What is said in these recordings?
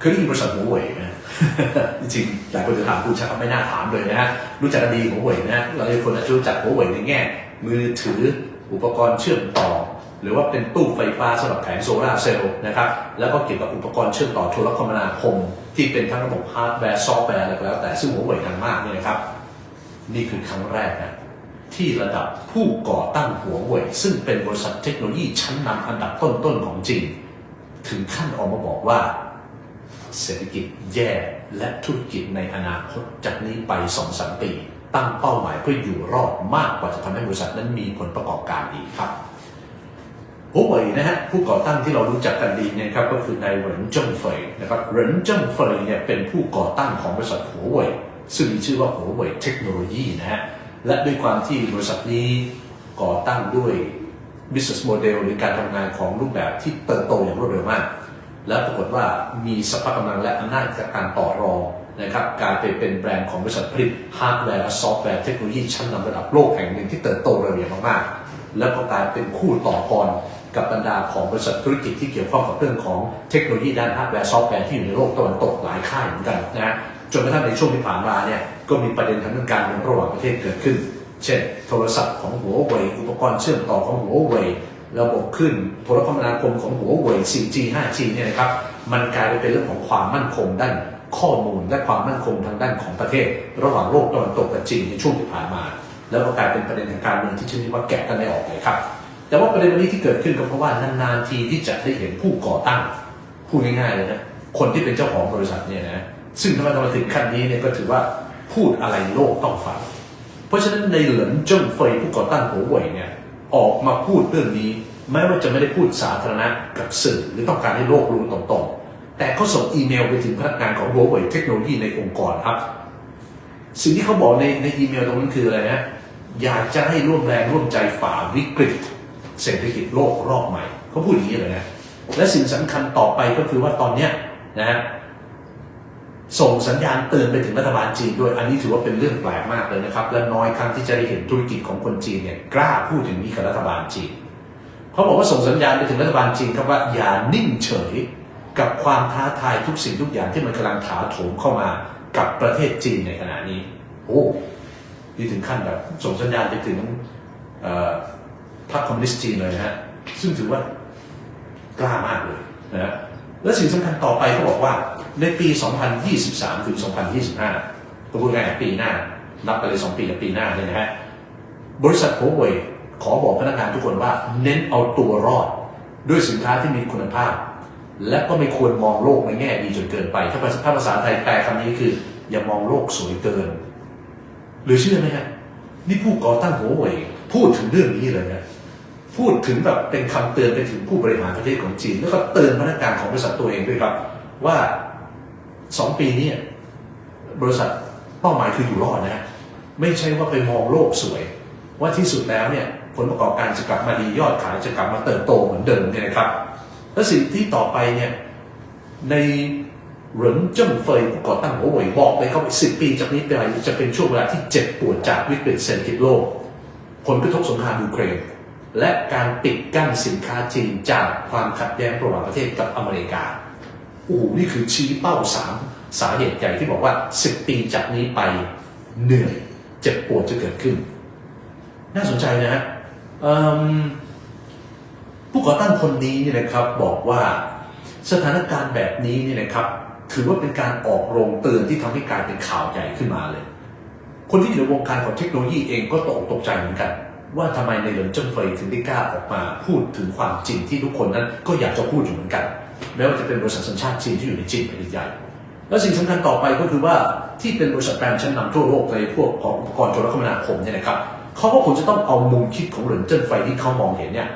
เคยได้ยินบริษัทหัวเว่ยไหมจริงหลายคนจะถามคุณชักไม่น่าถามเลยนะฮะรู้จักกันดีหัวเว่ยนะฮะหลายคนอาจจะรู้จักหัวเว่ยในแง่ มือถืออุปกรณ์เชื่อมต่อ หรือว่าเป็นตู้ไฟฟ้าสำหรับแผงโซลาเซลล์นะครับ แล้วก็เกี่ยวกับอุปกรณ์เชื่อมต่อโทรคมนาคม ที่เป็นทั้งระบบฮาร์ดแวร์ซอฟต์แวร์อะไรก็แล้วแต่ซึ่งหัวเว่ยดังมากเนี่ยนะครับ นี่คือครั้งแรกนะที่ระดับผู้ก่อตั้งหัวเว่ยซึ่งเป็นบริษัทเทคโนโลยีชั้นนำอันดับต้นๆของจีนถึงขั้นออกมาบอกว่า เศรษฐกิจแย่และธุรกิจในอนาคตจากนี้ไป2องสามปี ตั้งเป้าหมายเพื่ออยู่รอดมากกว่าจะทำให้บริษัทนั้นมีผลประกอบการดีครับหัวเว่ยนะฮะผู้ก่อตั้งที่เรารู้จักกันดีเนี่ยครับก็คือนายเหรินเจิ้งเฟยนะครับเหรินเจิ้งเฟยเนี่ยเป็นผู้ก่อตั้งของบริษัทหัวเว่ยซึ่งมีชื่อว่าหัวเว่ยเทคโนโลยีนะฮะและด้วยความที่บริษัทนี้ก่อตั้งด้วย business model หรือการทำงานของรูปแบบที่เติบโตอย่างรวดเร็วมาก แล้วปรากฏว่ามีสภาพกำลังและอำนาจจากการต่อรองนะครับกลายไปเป็นแบรนด์ของบริษัทผลิตฮาร์ดแวร์และซอฟต์แวร์เทคโนโลยีชั้นนำระดับโลกแห่งหนึ่งที่เติบโตเร็วอย่างมากๆ แล้วก็กลายเป็นคู่ต่อกรกับบรรดาของบริษัทธุรกิจที่เกี่ยวข้องกับเรื่องของเทคโนโลยีด้านฮาร์ดแวร์ซอฟต์แวร์ที่อยู่ในโลกตะวันตกหลายค่ายเหมือนกันนะฮะจนกระทั่งในช่วงที่ผ่านมาเนี่ยก็มีประเด็นทางเรื่องการเมืองระหว่างประเทศเกิดขึ้น เช่น โทรศัพท์ของหัวเว่ยอุปกรณ์เชื่อมต่อของหัวเว่ย ระบบขึ้นโทรคมนาคมของหัวเว่ย 4G 5G เนี่ยนะครับ มันกลายไปเป็นเรื่องของความมั่นคงด้านข้อมูลและความมั่นคงทางด้านของประเทศ ระหว่างโลกตะวันตกกับจีนในช่วงที่ผ่านมา แล้วก็กลายเป็นประเด็นทางการเมืองที่ชื่อว่าแกะกันไม่ออกเลยครับ แต่ว่าประเด็นวันนี้ที่เกิดขึ้นก็เพราะว่านานๆทีที่จะได้เห็นผู้ก่อตั้งพูดง่ายๆเลยนะคนที่เป็นเจ้าของบริษัทเนี่ยนะซึ่งถ้ามันมาถึงขั้นนี้เนี่ยก็ถือว่าพูดอะไรโลกต้องฟังเพราะฉะนั้นในเหลินเจิ้งเฟยผู้ก่อตั้งหัวเว่ยเนี่ย ออกมาพูดเรื่องนี้แม้ว่าจะไม่ได้พูดสาธารณะกับสื่อหรือต้องการให้โลกรู้ตรงๆ แต่เขาส่งอีเมลไปถึงพนักงานของหัวเว่ยเทคโนโลยีในองค์กรครับ สิ่งที่เขาบอกในในอีเมลตรงนั้นคืออะไรนะอยากจะให้ร่วมแรงร่วมใจฝ่าวิกฤต เศรษฐกิจโลกรอบใหม่เขาพูดอย่างนี้เลยนะและสิ่งสำคัญต่อไปก็คือว่าตอนเนี้ยนะฮะ ส่งสัญญาณเตือนไปถึงรัฐบาลจีนด้วย อันนี้ถือว่าเป็นเรื่องแปลกมากเลยนะครับ และน้อยครั้งที่จะได้เห็นธุรกิจของคนจีนเนี่ยกล้าพูดอย่างนี้กับรัฐบาลจีนเขาบอกว่าส่งสัญญาณไปถึงรัฐบาลจีนครับว่าอย่านิ่งเฉยกับความท้าทายทุกสิ่งทุกอย่างที่มันกำลังถาโถมเข้ามากับประเทศจีนในขณะนี้ โอ้นี่ถึงขั้นแบบส่งสัญญาณไปถึงพรรคคอมมิวนิสต์จีนเลยนะฮะซึ่งถือว่ากล้ามากเลยนะฮะและสิ่งสำคัญต่อไปเขาบอกว่า ในปี 2023 ถึง 2025 ก็พูดง่ายปีหน้า นับไปเลย 2 ปีกับปีหน้าเนี่ยนะฮะ บริษัทโฮเว่ยขอบอกพนักงานทุกคนว่า เน้นเอาตัวรอด ด้วยสินค้าที่มีคุณภาพ และก็ไม่ควรมองโลกในแง่ดีจนเกินไป ถ้าภาษาถ้าภาษาไทยแปลคำนี้คือ อย่ามองโลกสวยเกิน หรือเชื่อไหมฮะนี่ผู้ก่อตั้งหัวเว่ยพูดถึงเรื่องนี้เลยนะพูดถึงแบบเป็นคำเตือนไปถึงผู้บริหารประเทศของจีน แล้วก็เตือนพนักงานของบริษัทตัวเองด้วยครับ ว่า สองปีนี้บริษัทเป้าหมายคืออยู่รอดนะไม่ใช่ว่าไปมองโลกสวย ว่าที่สุดแล้วเนี่ยผลประกอบการจะกลับมาดียอดขายจะกลับมาเติบโตเหมือนเดิมเนี่ยนะครับ และสิ่งที่ต่อไปเนี่ยในเหรินเจิ้งเฟยผู้ก่อตั้งหัวเว่ยบอกเลยครับสิบปีจากนี้ไปจะเป็นช่วงเวลาที่เจ็บปวดจากวิกฤตเศรษฐกิจโลก ผลกระทบสงครามยูเครนและการปิดกั้นสินค้าจีนจากความขัดแย้งระหว่างประเทศกับอเมริกา โอ้โหนี่คือชี้เป้าสามสาเหตุใหญ่ที่บอกว่า10ปีจากนี้ไปเหนื่อยเจ็บปวดจะเกิดขึ้น น่าสนใจนะฮะผู้ก่อตั้งคนนี้เนี่ยนะครับบอกว่าสถานการณ์แบบนี้เนี่ยนะครับถือว่าเป็นการออกโรงเตือนที่ทำให้กลายเป็นข่าวใหญ่ขึ้นมาเลย คนที่อยู่ในวงการของเทคโนโลยีเองก็ตกตกใจเหมือนกัน ว่าทำไมในเหลินเจิ้งเฟยถึงได้กล้าออกมาพูดถึงความจริงที่ทุกคนนั้นก็อยากจะพูดอยู่เหมือนกัน แม้ว่าจะเป็นบริษัทสัญชาติจีนที่อยู่ในจีนแผ่นใหญ่ และสิ่งสำคัญต่อไปก็คือว่าที่เป็นบริษัทแบรนด์ชั้นนำทั่วโลกในพวกของอุปกรณ์โทรคมนาคมเนี่ยนะครับเขาก็คงจะต้องเอามุมคิดของเหรินเจิ้นไฟที่เขามองเห็นเนี่ย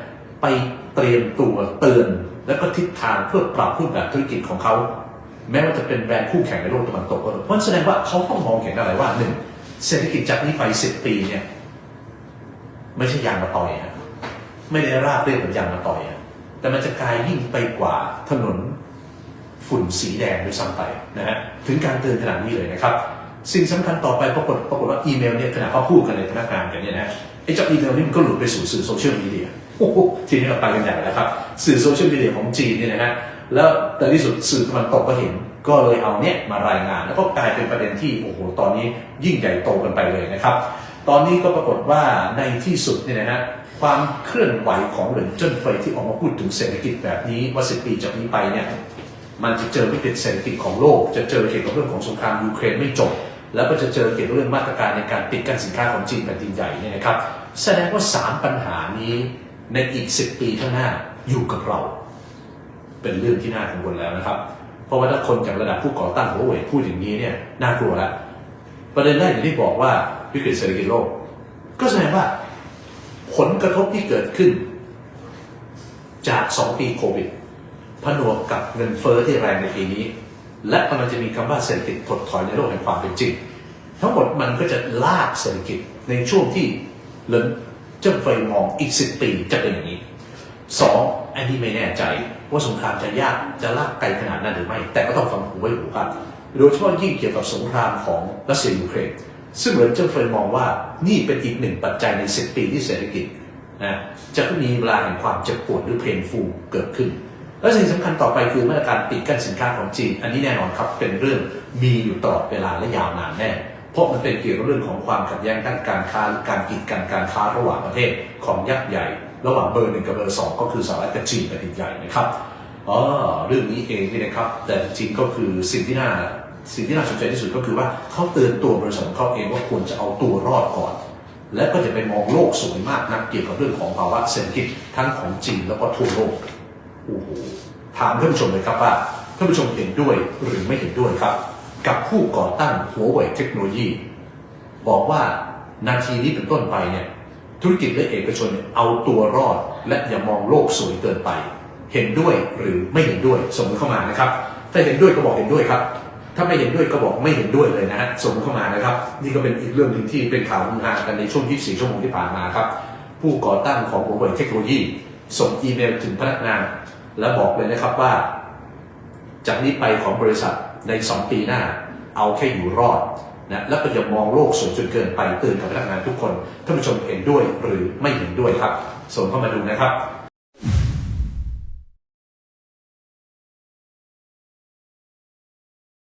ไปเตรียมตัวเตือนแล้วก็ทิศทางเพื่อปรับรูปแบบธุรกิจของเขา แม้ว่าจะเป็นแบรนด์คู่แข่งในโลกตะวันตกก็เถอะเพราะแสดงว่าเขาต้องมองเห็นอะไรว่าหนึ่งเศรษฐกิจจากนี้ไปสิบปีเนี่ยไม่ใช่ยางมาต่อยฮะไม่ได้ราบเรียบเหมือนยางมาต่อยฮะ แต่มันจะกลายยิ่งไปกว่าถนนฝุ่นสีแดงด้วยซ้ำไปนะฮะถึงการเตือนขนาดนี้เลยนะครับ สิ่งสำคัญต่อไปปรากฏปรากฏว่าอีเมลเนี่ยขณะเขาพูดกันในพนักงานกันเนี่ยนะไอ้เจ้าอีเมลนี่มันก็หลุดไปสู่สื่อโซเชียลมีเดียโอ้โหทีนี้เราไปกันใหญ่แล้วครับ สื่อโซเชียลมีเดียของจีนเนี่ยนะฮะแล้วแต่ที่สุดสื่อตะวันตกก็เห็นก็เลยเอาเนี่ยมารายงาน แล้วก็กลายเป็นประเด็นที่โอ้โหตอนนี้ยิ่งใหญ่โตกันไปเลยนะครับ ตอนนี้ก็ปรากฏว่าในที่สุดเนี่ยนะฮะ ความเคลื่อนไหวของเหรินเจิ้นเฟยที่ออกมาพูดถึงเศรษฐกิจแบบนี้ว่าสิปีจากนี้ไปเนี่ยมันจะเจอวิกฤตเศรษฐกิจของโลก จะเจอเกี่ยวกับเรื่องของสงครามยูเครนไม่จบ แล้วก็จะเจอเกี่ยวกับเรื่องมาตรการในการปิดกั้นสินค้าของจีนแผ่นดินใหญ่เนี่ยนะครับ แสดงว่าสามปัญหานี้ในอีก 10 ปีข้างหน้าอยู่กับเรา เป็นเรื่องที่น่ากังวลแล้วนะครับ เพราะว่าถ้าคนจากระดับผู้ก่อตั้งหัวเว่ยพูดอย่างนี้เนี่ยน่ากลัวแล้วประเด็นแรกอย่างที่บอกว่าวิกฤตเศรษฐกิจโลก ก็แสดงว่า ผลกระทบที่เกิดขึ้น จาก 2 ปีโควิด ผนวกกับเงินเฟ้อที่แรงในปีนี้ และกำลังจะมีคำว่าเศรษฐกิจถดถอยในโลกแห่งความเป็นจริง ทั้งหมดมันก็จะลากเศรษฐกิจในช่วงที่เลินเจิ้งเฟมองอีก 10 ปีจะเป็นอย่างนี้สองอันนี้ไม่แน่ใจว่าสงครามจะยากจะลากไกลขนาดนั้นหรือไม่ แต่ก็ต้องฟังหูไว้หูครับโดยเฉพาะยิ่งเกี่ยวกับสงครามของรัสเซียยูเครน ซึ่งเหมือนเจิ้งเฟยมองว่านี่เป็นอีกหนึ่งปัจจัยใน10ปีที่เศรษฐกิจนะจะมีเวลาแห่งความเจ็บปวดหรือเพนฟูเกิดขึ้น และสิ่งสำคัญต่อไปคือมาตรการปิดกั้นสินค้าของจีน อันนี้แน่นอนครับเป็นเรื่องมีอยู่ตลอดเวลาและยาวนานแน่เพราะมันเป็นเกี่ยวกับเรื่องของความขัดแย้งด้านการค้าหรือการกีดกันการค้าระหว่างประเทศของยักษ์ใหญ่ ระหว่างเบอร์หนึ่งกับเบอร์สองก็คือสหรัฐกับจีนแผ่นดินใหญ่นะครับอ๋อเรื่องนี้เองนี่นะครับ แต่จริงก็คือสิ่งที่น่า สิ่งที่น่าสนใจที่สุดก็คือว่าเขาเตือนตัวบริษัทของเขาเองว่าควรจะเอาตัวรอดก่อน และก็จะไปมองโลกสวยมากนักเกี่ยวกับเรื่องของภาวะเศรษฐกิจทั้งของจีนแล้วก็ทั่วโลกโอ้โหถามท่านผู้ชมเลยครับว่าท่านผู้ชมเห็นด้วยหรือไม่เห็นด้วยครับ กับผู้ก่อตั้งหัวเว่ยเทคโนโลยี บอกว่านาทีนี้เป็นต้นไปเนี่ยธุรกิจและเอกชนเนี่ยเอาตัวรอด และอย่ามองโลกสวยเกินไป เห็นด้วยหรือไม่เห็นด้วยส่งเข้ามานะครับ ถ้าเห็นด้วยก็บอกเห็นด้วยครับ ถ้าไม่เห็นด้วยก็บอกไม่เห็นด้วยเลยนะฮะส่งเข้ามานะครับ นี่ก็เป็นอีกเรื่องหนึ่งที่เป็นข่าวฮือฮากันในช่วง 24 ชั่วโมงที่ผ่านมาครับ ผู้ก่อตั้งของหัวเว่ยเทคโนโลยี ส่งอีเมลถึงพนักงาน และบอกเลยนะครับว่า จากนี้ไปของบริษัทใน 2 ปีหน้า เอาแค่อยู่รอดนะแล้วก็อย่ามองโลกสวยจนเกินไปเตือนกับพนักงานทุกคนท่านผู้ชมเห็นด้วยหรือไม่เห็นด้วยครับ ส่งเข้ามาดูนะครับ